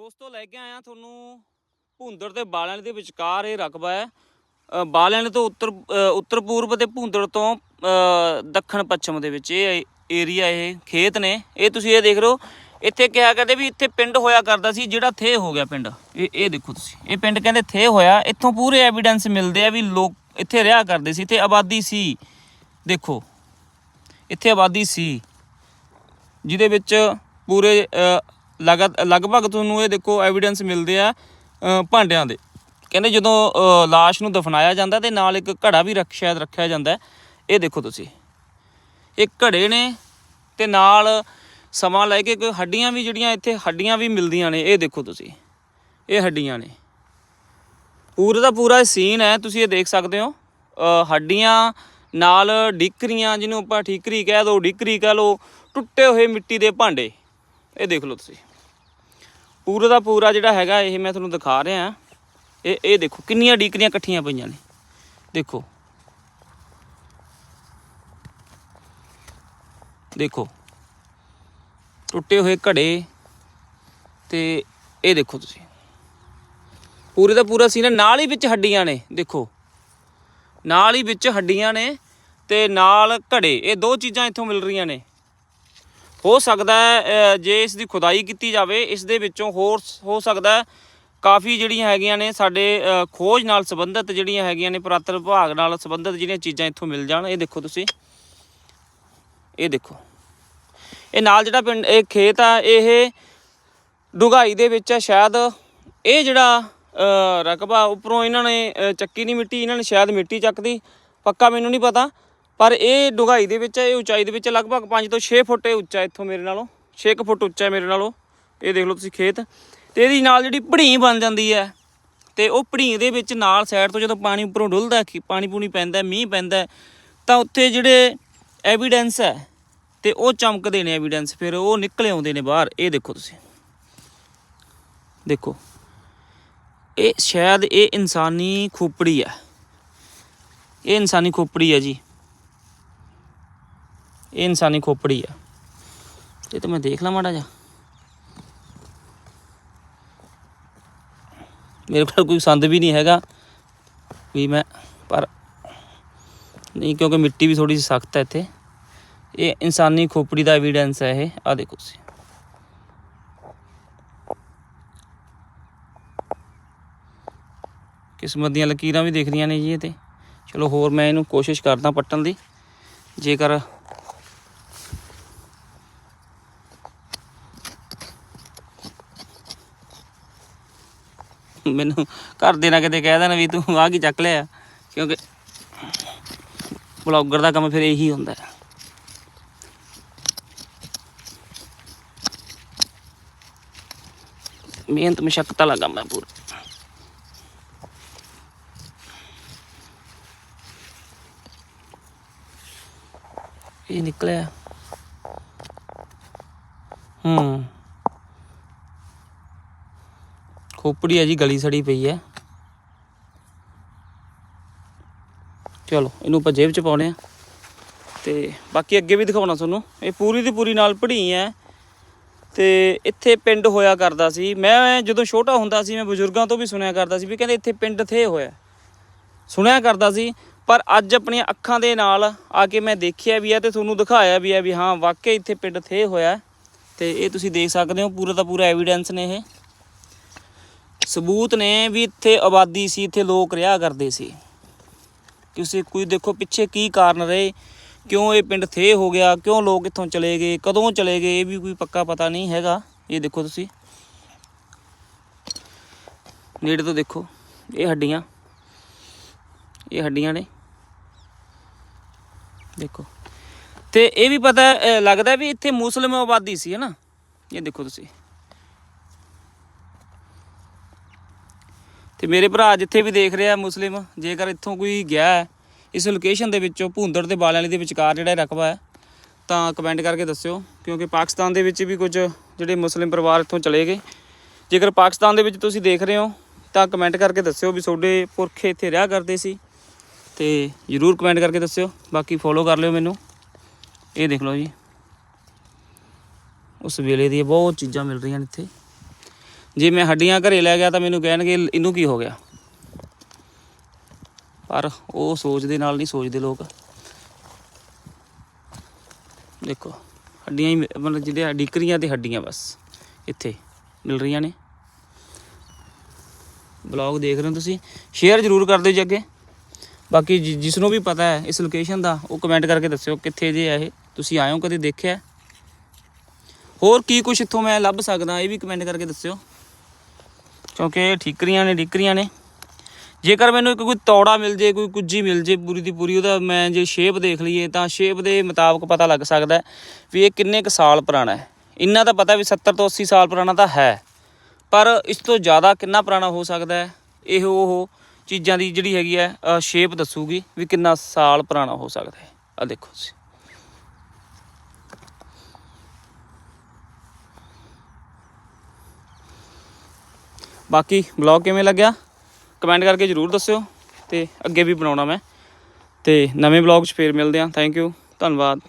ਦੋਸਤੋ, ਲੈ ਕੇ ਆਇਆ ਤੁਹਾਨੂੰ ਭੁੰਦੜ ਤੇ ਬਾਲਣ ਦੇ ਵਿਚਕਾਰ ਇਹ ਰਕਬਾ ਹੈ। ਬਾਲਣ ਤੋਂ ਉੱਤਰ ਉੱਤਰ ਪੂਰਬ ਤੇ ਭੁੰਦੜ ਤੋਂ ਦੱਖਣ ਪੱਛਮ ਦੇ ਵਿੱਚ ਇਹ ਏਰੀਆ ਇਹ ਖੇਤ ਨੇ। ਇਹ ਤੁਸੀਂ ਇਹ ਦੇਖ ਰਹੇ ਹੋ, ਇੱਥੇ ਕਿਹਾ ਕਰਦੇ ਵੀ ਇੱਥੇ ਪਿੰਡ ਹੋਇਆ ਕਰਦਾ ਸੀ, ਜਿਹੜਾ ਥੇ ਹੋ ਗਿਆ ਪਿੰਡ। ਇਹ ਇਹ ਦੇਖੋ ਤੁਸੀਂ, ਇਹ ਪਿੰਡ ਕਹਿੰਦੇ ਥੇ ਹੋਇਆ। ਇੱਥੋਂ ਪੂਰੇ ਐਵੀਡੈਂਸ ਮਿਲਦੇ ਆ ਵੀ ਲੋਕ ਇੱਥੇ ਰਿਹਾ ਕਰਦੇ ਸੀ ਤੇ ਆਬਾਦੀ ਸੀ। ਦੇਖੋ, ਇੱਥੇ ਆਬਾਦੀ ਸੀ, ਜਿਹਦੇ ਵਿੱਚ ਪੂਰੇ ਲਗਤ ਲਗਭਗ ਤੁਹਾਨੂੰ ਇਹ ਦੇਖੋ ਐਵੀਡੈਂਸ ਮਿਲਦੇ ਆ ਭਾਂਡਿਆਂ ਦੇ। ਕਹਿੰਦੇ ਜਦੋਂ ਅ, ਲਾਸ਼ ਨੂੰ ਦਫਨਾਇਆ ਜਾਂਦਾ ਤੇ ਨਾਲ ਇੱਕ ਘੜਾ ਵੀ ਰੱਖ ਸ਼ਾਇਦ ਰੱਖਿਆ ਜਾਂਦਾ ਇਹ ਦੇਖੋ ਤੁਸੀਂ। ਇਹ ਘੜੇ ਨੇ ਤੇ ਨਾਲ ਸਮਾਂ ਲੈ ਕੇ ਕੋਈ ਹੱਡੀਆਂ ਵੀ ਜਿਹੜੀਆਂ ਇੱਥੇ ਹੱਡੀਆਂ ਵੀ ਮਿਲਦੀਆਂ ਨੇ। ਇਹ ਦੇਖੋ ਤੁਸੀਂ। ਇਹ ਹੱਡੀਆਂ ਨੇ। ਪੂਰਾ ਦਾ ਪੂਰਾ ਸੀਨ ਹੈ ਤੁਸੀਂ ਇਹ ਦੇਖ ਸਕਦੇ ਹੋ। ਹੱਡੀਆਂ ਨਾਲ ਡਿਕਰੀਆਂ ਜਿਹਨੂੰ ਆਪਾਂ ਠੀਕਰੀ ਕਹਿ ਦੋ ਡਿਕਰੀ ਕਹਿ ਲੋ ਟੁੱਟੇ ਹੋਏ ਮਿੱਟੀ ਦੇ ਭਾਂਡੇ। ਇਹ ਦੇਖ ਲਓ ਤੁਸੀਂ। ਪੂਰਾ ਦਾ ਪੂਰਾ ਜਿਹੜਾ ਹੈਗਾ ਇਹ ਮੈਂ ਤੁਹਾਨੂੰ ਦਿਖਾ ਰਿਹਾ। ਇਹ ਇਹ ਦੇਖੋ ਕਿੰਨੀਆਂ ਡੀਕਰੀਆਂ ਇਕੱਠੀਆਂ ਪਈਆਂ ਨੇ। ਦੇਖੋ। ਦੇਖੋ। ਟੁੱਟੇ ਹੋਏ ਘੜੇ ਤੇ ਇਹ ਦੇਖੋ ਤੁਸੀਂ। ਪੂਰੇ ਦਾ ਪੂਰਾ ਸੀਨ ਹੈ ਨਾਲ ਹੀ ਵਿੱਚ ਹੱਡੀਆਂ ਨੇ, ਦੇਖੋ। ਨਾਲ ਹੀ ਵਿੱਚ ਹੱਡੀਆਂ ਨੇ ਤੇ ਨਾਲ ਘੜੇ, ਇਹ ਦੋ ਚੀਜ਼ਾਂ ਇੱਥੋਂ ਮਿਲ ਰਹੀਆਂ ਨੇ। ਹੋ ਸਕਦਾ ਹੈ ਜੇ ਇਸ ਦੀ ਖੁਦਾਈ ਕੀਤੀ ਜਾਵੇ ਇਸ ਦੇ ਵਿੱਚੋਂ ਹੋਰ ਸ- ਹੋ ਸਕਦਾ ਹੈ, ਕਾਫੀ ਜਿਹੜੀਆਂ ਹੈਗੀਆਂ ਨੇ ਸਾਡੇ ਖੋਜ ਨਾਲ ਸੰਬੰਧਿਤ ਜਿਹੜੀਆਂ ਹੈਗੀਆਂ ਨੇ, ਪੁਰਾਤਨ ਵਿਭਾਗ ਨਾਲ ਸੰਬੰਧਿਤ ਜਿਹੜੀਆਂ ਚੀਜ਼ਾਂ ਇੱਥੋਂ ਮਿਲ ਜਾਣ। ਇਹ ਦੇਖੋ ਤੁਸੀਂ। ਇਹ ਦੇਖੋ। ਇਹ ਨਾਲ ਜਿਹੜਾ ਪਿੰਡ, ਇਹ ਖੇਤ ਆ, ਇਹ ਡੁਗਾਈ ਦੇ ਵਿੱਚ ਆ ਸ਼ਾਇਦ। ਇਹ ਜਿਹੜਾ ਰਕਬਾ, ਉੱਪਰੋਂ ਇਹਨਾਂ ਨੇ ਚੱਕੀ ਨਹੀਂ ਮਿੱਟੀ, ਇਹਨਾਂ ਨੇ ਸ਼ਾਇਦ ਮਿੱਟੀ ਚੱਕਦੀ। ਪੱਕਾ ਮੈਨੂੰ ਨਹੀਂ ਪਤਾ। ਪਰ ਇਹ ਡੁਗਾਈ ਦੇ ਵਿੱਚ ਹੈ, ਇਹ ਉਚਾਈ ਦੇ ਵਿੱਚ ਲਗਭਗ 5 ਤੋਂ 6 ਫੁੱਟ ਇਹ ਉੱਚਾ ਇੱਥੋਂ ਮੇਰੇ ਨਾਲੋਂ 6 ਕੁ ਫੁੱਟ ਉੱਚਾ ਹੈ ਮੇਰੇ ਨਾਲੋਂ। ਇਹ ਦੇਖ ਲਓ ਤੁਸੀਂ ਖੇਤ। ਤੇ ਇਹਦੀ ਨਾਲ ਜਿਹੜੀ ਭੜੀ ਬਣ ਜਾਂਦੀ ਹੈ, ਤੇ ਉਹ ਭੜੀ ਦੇ ਵਿੱਚ ਨਾਲ ਸਾਈਡ ਤੋਂ ਜਦੋਂ ਪਾਣੀ ਉੱਪਰੋਂ ਡੁੱਲਦਾ ਖੀ- ਪਾਣੀ ਪੂਣੀ ਪੈਂਦਾ ਮੀਂਹ ਪੈਂਦਾ ਤਾਂ ਉੱਥੇ ਜਿਹੜੇ ਐਵੀਡੈਂਸ ਹੈ, ਤੇ ਉਹ ਚਮਕਦੇ ਨੇ ਐਵੀਡੈਂਸ ਫਿਰ ਉਹ ਨਿਕਲੇ ਆਉਂਦੇ ਨੇ ਬਾਹਰ। ਇਹ ਦੇਖੋ ਤੁਸੀਂ। ਦੇਖੋ। ਇਹ ਸ਼ਾਇਦ ਇਹ ਇਨਸਾਨੀ ਖੋਪੜੀ ਹੈ। ਇਹ ਇਨਸਾਨੀ ਖੋਪੜੀ ਹੈ ਜੀ। ਇਹ ਇਨਸਾਨੀ ਖੋਪੜੀ ਆ। ਇਹ ਤਾਂ ਮੈਂ ਦੇਖ ਲਾਂ ਮਾੜਾ ਜਾ ਮੇਰੇ ਕੋਲ ਕੋਈ ਸੰਦ ਵੀ ਨਹੀਂ ਹੈਗਾ ਵੀ ਮੈਂ, ਪਰ ਨਹੀਂ, ਕਿਉਂਕਿ ਮਿੱਟੀ ਵੀ ਥੋੜੀ ਜਿਹੀ ਸਖਤ ਹੈ ਇੱਥੇ। ਇਹ ਇਨਸਾਨੀ ਖੋਪੜੀ ਦਾ ਐਵੀਡੈਂਸ ਹੈ ਇਹ। ਆ ਦੇਖੋ ਤੁਸੀਂ। ਕਿਸਮਤ ਦੀਆਂ ਲਕੀਰਾਂ ਵੀ ਦਿਖ ਨੇ ਜੀ ਇਹ ਤੇ। ਚਲੋ ਹੋਰ ਮੈਂ ਇਹਨੂੰ ਕੋਸ਼ਿਸ਼ ਕਰਦਾ ਪੱਟਣ ਦੀ। ਜੇਕਰ ਮੈਨੂੰ ਘਰ ਦੇ ਨਾ ਕਿਤੇ ਕਹਿ ਦੇਣਾ ਵੀ ਤੂੰ ਆਹ ਕੀ ਚੱਕ ਲਿਆ। ਕਿਉਂਕਿ ਬਲੌਗਰ ਦਾ ਕੰਮ ਫਿਰ ਇਹੀ ਹੁੰਦਾ। ਹੈ ਮਿਹਨਤ ਮਸ਼ੱਕਤ ਵਾਲਾ ਕੰਮ ਹੈ ਪੂਰਾ। ਇਹ ਨਿਕਲਿਆ। ਹੂੰ। ਖੋਪੜੀ ਹੈ ਜੀ, ਗਲੀ ਸੜੀ ਪਈ ਹੈ। ਚਲੋ, ਇਹਨੂੰ ਆਪਾਂ ਜੇਬ ਚ ਪਾਉਣੇ ਆ। ਤੇ ਬਾਕੀ ਅੱਗੇ ਵੀ ਦਿਖਾਉਣਾ ਤੁਹਾਨੂੰ। ਇਹ ਪੂਰੀ ਦੀ ਪੂਰੀ ਨਾਲ ਪੜੀ ਹੈ। ਤੇ ਇੱਥੇ ਪਿੰਡ ਹੋਇਆ ਕਰਦਾ ਸੀ। ਮੈਂ ਜਦੋਂ ਛੋਟਾ ਹੁੰਦਾ ਸੀ, ਮੈਂ ਬਜ਼ੁਰਗਾਂ ਤੋਂ ਵੀ ਸੁਣਿਆ ਕਰਦਾ ਸੀ ਵੀ ਕਹਿੰਦੇ ਇੱਥੇ ਪਿੰਡ ਥੇ ਹੋਇਆ। ਸੁਣਿਆ ਕਰਦਾ ਸੀ, ਪਰ ਅੱਜ ਆਪਣੀਆਂ ਅੱਖਾਂ ਦੇ ਨਾਲ ਆ ਕੇ ਮੈਂ ਦੇਖਿਆ ਵੀ ਹੈ ਤੇ ਤੁਹਾਨੂੰ ਦਿਖਾਇਆ ਵੀ ਹੈ ਵੀ ਹਾਂ ਵਾਕਿਆ ਇੱਥੇ ਪਿੰਡ ਥੇ ਹੋਇਆ। ਤੇ ਇਹ ਤੁਸੀਂ ਦੇਖ ਸਕਦੇ ਹੋ, ਪੂਰਾ ਦਾ ਪੂਰਾ ਐਵੀਡੈਂਸ ਨੇ ਇਹ। ਸਬੂਤ ਨੇ ਵੀ ਇੱਥੇ ਆਬਾਦੀ ਸੀ, ਇੱਥੇ ਲੋਕ ਰਿਹਾ ਕਰਦੇ ਸੀ। ਕਿਸੇ ਕੋਈ ਦੇਖੋ ਪਿੱਛੇ ਕੀ ਕਾਰਨ ਰਹੇ, ਕਿਉਂ ਇਹ ਪਿੰਡ ਥੇ ਹੋ ਗਿਆ, ਕਿਉਂ ਲੋਕ ਇੱਥੋਂ ਚਲੇ ਗਏ, ਕਦੋਂ ਚਲੇ ਗਏ, ਇਹ ਵੀ ਕੋਈ ਪੱਕਾ ਪਤਾ ਨਹੀਂ ਹੈਗਾ। ਇਹ ਦੇਖੋ ਤੁਸੀਂ। ਨੇੜੇ ਤੋਂ ਦੇਖੋ, ਇਹ ਹੱਡੀਆਂ। ਇਹ ਹੱਡੀਆਂ ਨੇ। ਦੇਖੋ। ਤੇ ਇਹ ਵੀ ਪਤਾ ਲੱਗਦਾ ਵੀ ਇੱਥੇ ਮੁਸਲਿਮ ਆਬਾਦੀ ਸੀ, ਹੈ ਨਾ? ਇਹ ਦੇਖੋ ਤੁਸੀਂ। ਤੇ ਮੇਰੇ ਭਰਾ ਜਿੱਥੇ ਵੀ ਦੇਖ ਰਿਹਾ ਮੁਸਲਿਮ, ਜੇਕਰ ਇੱਥੋਂ ਕੋਈ ਗਿਆ ਇਸ ਲੋਕੇਸ਼ਨ ਦੇ ਵਿੱਚੋਂ ਭੁੰਦੜ ਤੇ ਬਾਲਿਆਂ ਦੇ ਵਿਚਕਾਰ ਜਿਹੜਾ ਰਕਬਾ ਹੈ, ਤਾਂ ਕਮੈਂਟ ਕਰਕੇ ਦੱਸਿਓ, ਕਿਉਂਕਿ ਪਾਕਿਸਤਾਨ ਦੇ ਵਿੱਚ ਵੀ ਕੁਝ ਜਿਹੜੇ ਮੁਸਲਿਮ ਪਰਿਵਾਰ ਇੱਥੋਂ ਚਲੇ ਗਏ। ਜੇਕਰ ਪਾਕਿਸਤਾਨ ਦੇ ਵਿੱਚ ਤੁਸੀਂ ਦੇਖ ਰਹੇ ਹੋ, ਤਾਂ ਕਮੈਂਟ ਕਰਕੇ ਦੱਸਿਓ ਵੀ ਤੁਹਾਡੇ ਪੁਰਖੇ ਇੱਥੇ ਰਿਹਾ ਕਰਦੇ ਸੀ। ਤੇ ਜਰੂਰ ਕਮੈਂਟ ਕਰਕੇ ਦੱਸਿਓ, ਬਾਕੀ ਫੋਲੋ ਕਰ ਲਿਓ ਮੈਨੂੰ। ਇਹ ਦੇਖ ਲਓ ਜੀ। ਉਸ ਵੇਲੇ ਦੀ ਬਹੁਤ ਚੀਜ਼ਾਂ ਮਿਲ ਰਹੀਆਂ ਨੇ ਇੱਥੇ। ਜੇ ਮੈਂ ਹੱਡੀਆਂ ਘਰੇ ਲੈ ਗਿਆ ਤਾਂ ਮੈਨੂੰ ਕਹਿਣਗੇ, ਇਹਨੂੰ ਕੀ ਹੋ ਗਿਆ? ਪਰ ਉਹ ਸੋਚ ਦੇ ਨਾਲ ਨਹੀਂ ਸੋਚਦੇ ਲੋਕ। ਦੇਖੋ, ਹੱਡੀਆਂ ਹੀ ਮਤਲਬ ਜਿਹੜੇ ਡਿਕਰੀਆਂ ਤੇ ਹੱਡੀਆਂ ਬਸ। ਇੱਥੇ ਮਿਲ ਰਹੀਆਂ ਨੇ। ਬਲੌਗ ਦੇਖ ਰਹੇ ਹੋ ਤੁਸੀਂ। ਸ਼ੇਅਰ ਜ਼ਰੂਰ ਕਰ ਦਿਓ ਜੀ ਅੱਗੇ। ਬਾਕੀ ਜਿ- ਜਿਸ ਨੂੰ ਵੀ ਪਤਾ ਹੈ, ਇਸ ਲੋਕੇਸ਼ਨ ਦਾ, ਉਹ ਕਮੈਂਟ ਕਰਕੇ ਦੱਸਿਓ ਕਿੱਥੇ ਜੇ ਹੈ ਇਹ। ਤੁਸੀਂ ਆਇਓ ਕਦੇ ਦੇਖਿਆ ਹੋਰ ਕੀ ਕੁਝ ਇੱਥੋਂ ਮੈਂ ਲੱਭ ਸਕਦਾ, ਇਹ ਵੀ ਕਮੈਂਟ ਕਰਕੇ ਦੱਸਿਓ। ਕਿਉਂਕਿ ਇਹ ਠੀਕਰੀਆਂ ਨੇ ਡਿਕਰੀਆਂ ਨੇ। ਜੇਕਰ ਮੈਨੂੰ ਇੱਕ ਕੋਈ ਤੌੜਾ ਮਿਲ ਜੇ, ਕੋਈ ਕੁੱਜੀ ਮਿਲ ਜੇ ਪੂਰੀ ਦੀ ਪੂਰੀ, ਉਹਦਾ ਮੈਂ ਜੇ ਸ਼ੇਪ ਦੇਖ ਲਈਏ, ਤਾਂ ਸ਼ੇਪ ਦੇ ਮੁਤਾਬਕ ਪਤਾ ਲੱਗ ਸਕਦਾ ਵੀ ਇਹ ਕਿੰਨੇ ਕੁ ਸਾਲ ਪੁਰਾਣਾ ਹੈ। ਇੰਨਾ ਤਾਂ ਪਤਾ ਵੀ 70 ਤੋਂ 80 ਸਾਲ ਪੁਰਾਣਾ ਤਾਂ ਹੈ, ਪਰ ਇਸ ਤੋਂ ਜ਼ਿਆਦਾ ਕਿੰਨਾ ਪੁਰਾਣਾ ਹੋ ਸਕਦਾ ਹੈ, ਇਹ ਉਹ ਚੀਜ਼ਾਂ ਦੀ ਜਿਹੜੀ ਹੈਗੀ ਹੈ ਸ਼ੇਪ ਦੱਸੂਗੀ ਵੀ ਕਿੰਨਾ ਸਾਲ ਪੁਰਾਣਾ ਹੋ ਸਕਦਾ ਹੈ। ਆ ਦੇਖੋ ਤੁਸੀਂ। ਬਾਕੀ ਬਲੌਗ ਕਿਵੇਂ ਲੱਗਿਆ? ਕਮੈਂਟ ਕਰਕੇ ਜਰੂਰ ਦੱਸਿਓ ਤੇ ਅੱਗੇ ਵੀ ਬਣਾਉਣਾ ਮੈਂ। ਤੇ ਨਵੇਂ ਬਲੌਗ 'ਚ ਫੇਰ ਮਿਲਦੇ ਹਾਂ। ਥੈਂਕ ਯੂ ਧੰਨਵਾਦ।